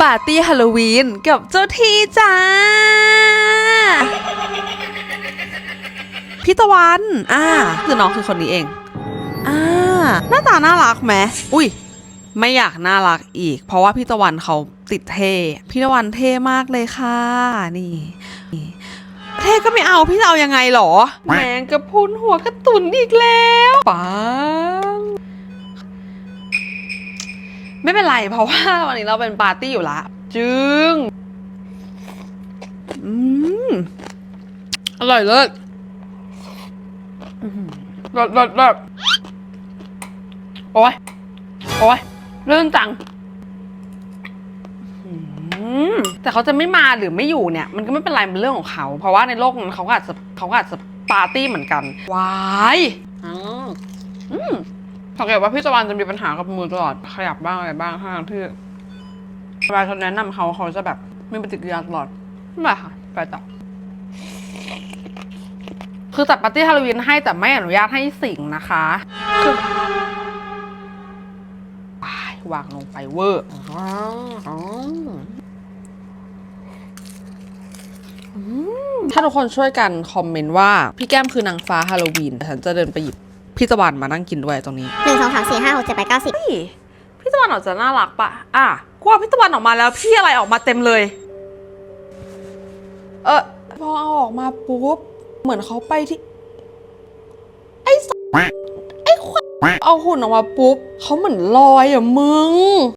ปาร์ตี้ฮาโลวีนกับเจ้าที่จ้า พี่ตะวัน อ่า คือน้องคือคนนี้เอง อ่า หน้าตาน่ารักไหม อุ้ย ไม่อยากน่ารักอีก เพราะว่าพี่ตะวันเขาติดเท่ พี่ตะวันเท่มากเลยค่ะ นี่ เท่ก็ไม่เอา พี่จะเอายังไงหรอ แมงกระพุนหัวกระตุนอีกแล้วปัง ไม่เป็นไรเพราะว่าวันนี้เราเป็นปาร์ตี้อยู่ละจึงอืมอร่อยเลิศอื้อหือเลิศเลิศเลิศโอ้ยโอ้ยเลื่อนจังอื้อหือแต่เขาจะไม่มาหรือไม่อยู่เนี่ย มันก็ไม่เป็นไรเป็นเรื่องของเขา เพราะว่าในโลกนั้นเขาก็อาจจะเขาก็อาจจะปาร์ตี้เหมือนกันวายอืมอืม สังเกตว่าพี่ตะวันจะมีปัญหากับมือตลอด ขยับบ้างอะไรบ้างห้างที่เวลาฉันแนะนำเขาเขาจะแบบมีปฏิกิริยาตลอดไม่ค่ะ ไปต่อ คือจัดปาร์ตี้ฮาโลวีนให้แต่ไม่อนุญาตให้สิ่งนะคะคือวางลงไปเวอร์อ๋ออืมถ้าทุกคนช่วยกันคอมเมนต์ว่า พี่แก้มคือนางฟ้าฮาโลวีนฉันจะเดินไปหยิบ พี่ตะวันมานั่งกินด้วยตรงนี้ หนึ่งสองสามสี่ห้าหกเจ็ดแปดเก้าสิบเฮ้ยพี่ตะวันออกจะน่ารักปะอะกว่าพี่ตะวันออกมาแล้วพี่อะไรออกมาเต็มเลย เออพอเอาออกมาปุ๊บ เหมือนเขาไปที่ ไอ้สไอ้ควันเอาหุ่นออกมาปุ๊บเขาเหมือนลอยอะมึง